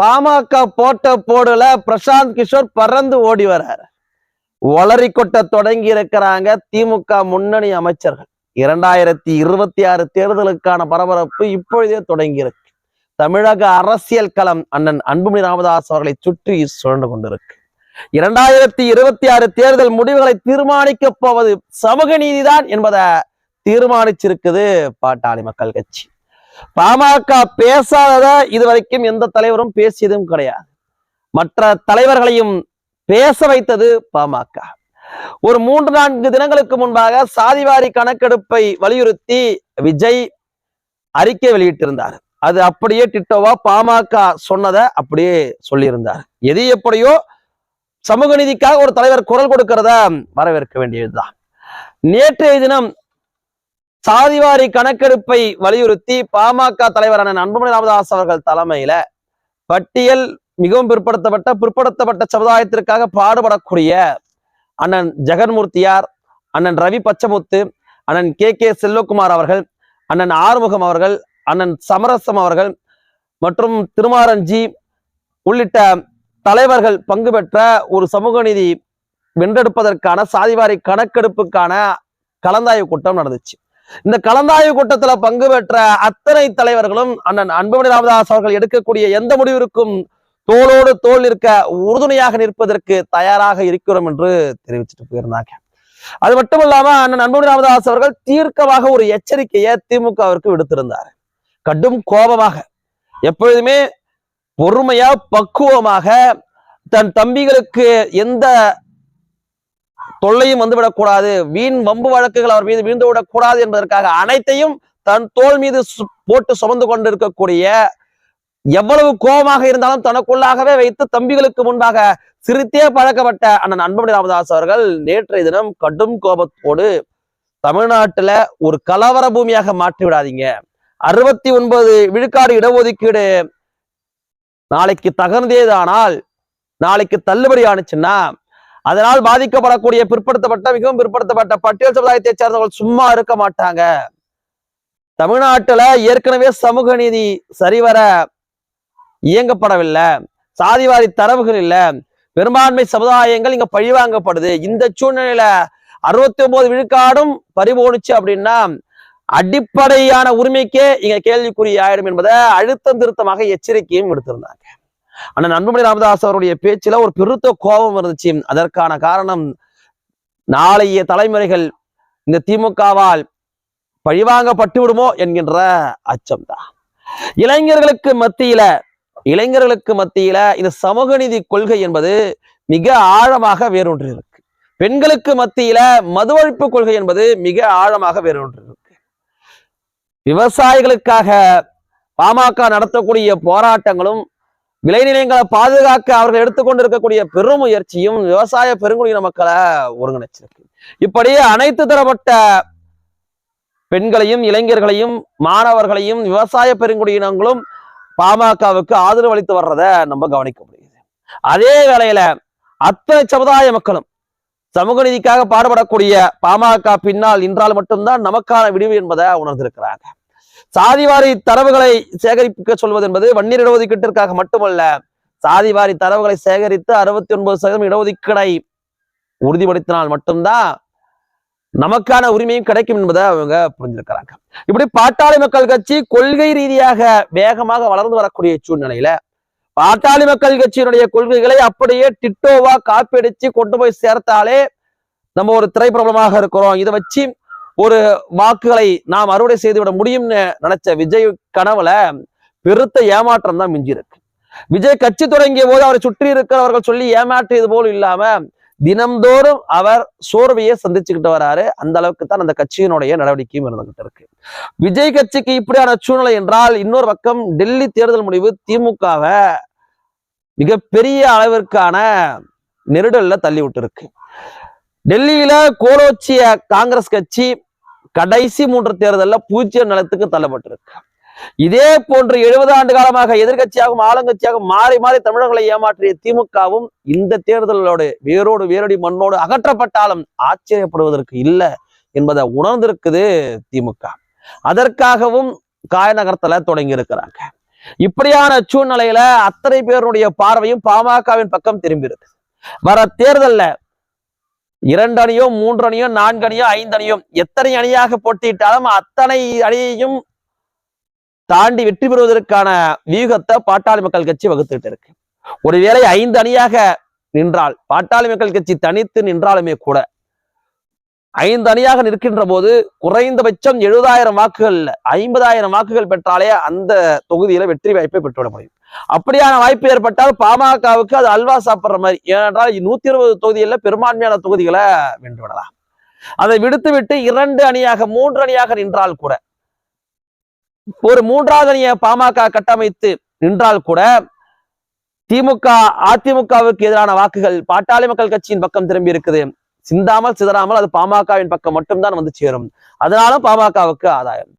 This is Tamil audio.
பாமக போட்ட போடுல பிரசாந்த் கிஷோர் பறந்து ஓடி வர்றார். வளரி கொட்ட தொடங்கி இருக்கிறாங்க திமுக முன்னணி அமைச்சர்கள். இரண்டாயிரத்தி இருபத்தி ஆறு தேர்தலுக்கான பரபரப்பு இப்பொழுதே தொடங்கி இருக்கு. தமிழக அரசியல் களம் அண்ணன் அன்புமணி ராமதாஸ் அவர்களை சுற்றி சுழண்டு கொண்டிருக்கு. இரண்டாயிரத்தி இருபத்தி ஆறு தேர்தல் முடிவுகளை தீர்மானிக்க போவது சமூக நீதிதான் என்பதை தீர்மானிச்சிருக்குது பாட்டாளி மக்கள் கட்சி. பாமக பேசாதத இதுவரைக்கும் எந்த தலைவரும் பேசியதும் கிடையாது. மற்ற தலைவர்களையும் பேச வைத்தது பாமக. ஒரு மூன்று நான்கு தினங்களுக்கு முன்பாக சாதிவாரி கணக்கெடுப்பை வலியுறுத்தி விஜய் அறிக்கை வெளியிட்டிருந்தார். அது அப்படியே டிட்டோவா பாமக சொன்னதை அப்படியே சொல்லியிருந்தார். எது எப்படியோ சமூக நீதிக்காக ஒரு தலைவர் குரல் கொடுக்கிறத வரவேற்க வேண்டியதுதான். நேற்றைய தினம் சாதிவாரி கணக்கெடுப்பை வலியுறுத்தி பாமக தலைவரான அன்புமணி ராமதாஸ் அவர்கள் தலைமையில பட்டியல் மிகவும் பிற்படுத்தப்பட்ட பிற்படுத்தப்பட்ட சமுதாயத்திற்காக பாடுபடக்கூடிய அண்ணன் ஜெகன்மூர்த்தியார் அண்ணன் ரவி பச்சமுத்து அண்ணன் கே கே செல்வகுமார் அவர்கள் அண்ணன் ஆறுமுகம் அவர்கள் அண்ணன் சமரசம் அவர்கள் மற்றும் திருமாரஞ்சி உள்ளிட்ட தலைவர்கள் பங்கு பெற்ற ஒரு சமூக நீதி வென்றெடுப்பதற்கான சாதிவாரி கணக்கெடுப்புக்கான கலந்தாய்வு கூட்டம் நடந்துச்சு. இந்த கலந்தாய்வு கூட்டத்துல பங்கு பெற்ற அத்தனை தலைவர்களும் அண்ணன் அன்புமணி ராமதாஸ் அவர்கள் எடுக்கக்கூடிய எந்த முடிவிற்கும் தோளோடு தோல் இருக்க உறுதுணையாக நிற்பதற்கு தயாராக இருக்கிறோம் என்று தெரிவிச்சுட்டு போயிருந்தாங்க. அது மட்டும் இல்லாம அண்ணன் அன்புமணி ராமதாஸ் அவர்கள் தீர்க்கமாக ஒரு எச்சரிக்கையை திமுகவிற்கு விடுத்திருந்தார். கடும் கோபமாக எப்பொழுதுமே பொறுமையா பக்குவமாக தன் தம்பிகளுக்கு எந்த தொல்லையும் வந்துவிடக்கூடாது. வீண் வம்பு வழக்குகள் அவர் மீது வீழ்ந்து விடக்கூடாது என்பதற்காக அனைத்தையும் தன் தோல் மீது சு- போட்டு சுமந்து கொண்டிருக்கக்கூடிய எவ்வளவு கோபமாக இருந்தாலும் தனக்குள்ளாகவே வைத்து தம்பிகளுக்கு முன்பாக சிரித்தே பழக்கப்பட்ட அண்ணன் அன்புமணி ராமதாஸ் அவர்கள் நேற்றைய தினம் கடும் கோபத்தோடு தமிழ்நாட்டுல ஒரு கலவர பூமியாக மாற்றி விடாதீங்க அறுபத்தி ஒன்பது விழுக்காடு இடஒதுக்கீடு நாளைக்கு தகர்ந்தேதானால் நாளைக்கு தள்ளுபடி ஆனுச்சுன்னா அதனால் பாதிக்கப்படக்கூடிய பிற்படுத்தப்பட்ட மிகவும் பிற்படுத்தப்பட்ட பட்டியல் சமுதாயத்தை சேர்ந்தவர்கள் சும்மா இருக்க மாட்டாங்க. தமிழ்நாட்டுல ஏற்கனவே சமூக நீதி சரிவர இயங்கப்படவில்லை. சாதிவாரி தரவுகள் இல்ல. பெரும்பான்மை சமுதாயங்கள் இங்க பழிவாங்கப்படுது. இந்த சூழ்நிலையில அறுபத்தி ஒன்பது விழுக்காடும் பறிபோணுச்சு அப்படின்னா அடிப்படையான உரிமைக்கே இங்க கேள்விக்குறி ஆயிடும் என்பதை அழுத்தம் திருத்தமாக எச்சரிக்கையும் விடுத்திருந்தாங்க. அண்ணன் நண்பமணி ராமதாஸ் அவருடைய பேச்சுல ஒரு பெருத்த கோபம் இருந்துச்சு. அதற்கான காரணம் நாளைய தலைமுறைகள் இந்த திமுகவால் பழிவாங்கப்பட்டு விடுமோ என்கின்ற அச்சம்தான். இளைஞர்களுக்கு மத்தியில இளைஞர்களுக்கு மத்தியில இந்த சமூக நீதி கொள்கை என்பது மிக ஆழமாக வேறொன்று இருக்கு. பெண்களுக்கு மத்தியில மது ஒழிப்பு கொள்கை என்பது மிக ஆழமாக வேறொன்று இருக்கு. விவசாயிகளுக்காக பாமக நடத்தக்கூடிய போராட்டங்களும் விளைநிலையங்களை பாதுகாக்க அவர்கள் எடுத்துக்கொண்டிருக்கக்கூடிய பெரும் முயற்சியும் விவசாய பெருங்குடியின மக்களை ஒருங்கிணைச்சிருக்கு. இப்படி அனைத்து தரப்பட்ட பெண்களையும் இளைஞர்களையும் மாணவர்களையும் விவசாய பெருங்குடியினங்களும் பாமகவுக்கு ஆதரவு அளித்து வர்றத நம்ம கவனிக்க முடியுது. அதே வேளையில அத்தனை சமுதாய மக்களும் சமூக நீதிக்காக பாடுபடக்கூடிய பாமக பின்னால் நின்றால் மட்டும்தான் நமக்கான விடிவு என்பதை உணர்ந்திருக்கிறாங்க. சாதிவாரி தரவுகளை சேகரிக்க சொல்வது என்பது வன்னியர் இடஒதுக்கீட்டிற்காக மட்டுமல்ல சாதிவாரி தரவுகளை சேகரித்து அறுபத்தி ஒன்பது சதவீதம் இடஒதுக்கீடை உறுதிப்படுத்தினால் மட்டும்தான் நமக்கான உரிமையும் கிடைக்கும் என்பதை அவங்க புரிஞ்சிருக்கிறாங்க. இப்படி பாட்டாளி மக்கள் கட்சி கொள்கை ரீதியாக வேகமாக வளர்ந்து வரக்கூடிய சூழ்நிலையில பாட்டாளி மக்கள் கட்சியினுடைய கொள்கைகளை அப்படியே டிட்டோவா காப்பி கொண்டு போய் சேர்த்தாலே நம்ம ஒரு திரைப்பிரபலமாக இருக்கிறோம். இதை வச்சு ஒரு வாக்குகளை நாம் அறுவடை செய்துவிட முடியும்னு நினைச்ச விஜய் கனவுல பெருத்த ஏமாற்றம் தான் மிஞ்சி இருக்கு விஜய் கட்சி தொடங்கிய போது அவரை சுற்றி இருக்கிறவர்கள் சொல்லி ஏமாற்றியது போல் இல்லாம தினம்தோறும் அவர் சோர்வையை சந்திச்சுக்கிட்டு வராரு. அந்த அளவுக்கு தான் அந்த கட்சியினுடைய நடவடிக்கையும் இருந்துகிட்டு இருக்கு. விஜய் கட்சிக்கு இப்படியான சூழ்நிலை என்றால் இன்னொரு பக்கம் டெல்லி தேர்தல் முடிவு திமுகவை மிகப்பெரிய அளவிற்கான நெருடல்ல தள்ளி விட்டுருக்கு டெல்லியில கோலோச்சிய காங்கிரஸ் கட்சி கடைசி மூன்று தேர்தல்ல பூஜ்ஜிய நிலத்துக்கு தள்ளப்பட்டிருக்கு. இதே போன்று எழுபது ஆண்டு காலமாக எதிர்க்கட்சியாகவும் ஆளுங்கட்சியாகவும் மாறி மாறி தமிழர்களை ஏமாற்றிய திமுகவும் இந்த தேர்தலோடு வேரோடு வேரடி மண்ணோடு அகற்றப்பட்டாலும் ஆச்சரியப்படுவதற்கு இல்லை என்பதை உணர்ந்திருக்குது திமுக. அதற்காகவும் காய நகரத்துல தொடங்கி இருக்கிறாங்க இப்படியான சூழ்நிலையில அத்தனை பேருடைய பார்வையும் பாமகவின் பக்கம் திரும்பி இருக்கு வர தேர்தல்ல இரண்டு அணியோ மூன்று அணியோ நான்கு அணியோ ஐந்து அணியோ எத்தனை அணியாக போட்டியிட்டாலும் அத்தனை அணியையும் தாண்டி வெற்றி பெறுவதற்கான வியூகத்தை பாட்டாளி மக்கள் கட்சி வகுத்துட்டு இருக்கு. ஒருவேளை ஐந்து அணியாக நின்றால் பாட்டாளி மக்கள் கட்சி தனித்து நின்றாலுமே கூட ஐந்து அணியாக நிற்கின்ற போது குறைந்தபட்சம் எழுபதாயிரம் வாக்குகள் ஐம்பதாயிரம் வாக்குகள் பெற்றாலே அந்த தொகுதியில வெற்றி வாய்ப்பை பெற்றுவிட முடியும். அப்படியான வாய்ப்பு ஏற்பட்டால் பாமகவுக்கு அது அல்வா சாப்பிடுற மாதிரி. ஏனென்றால் நூத்தி இருபது தொகுதிகளில் பெரும்பான்மையான தொகுதிகளை வென்று விடலாம். அதை விடுத்து விட்டு இரண்டு அணியாக மூன்று அணியாக நின்றால் கூட ஒரு மூன்றாவது அணியை பாமக கட்டமைத்து நின்றால் கூட திமுக அதிமுகவுக்கு எதிரான வாக்குகள் பாட்டாளி மக்கள் கட்சியின் பக்கம் திரும்பி இருக்குது. சிந்தாமல் சிதறாமல் அது பாமகவின் பக்கம் மட்டும்தான் வந்து சேரும். அதனால பாமகவுக்கு ஆதாயம்.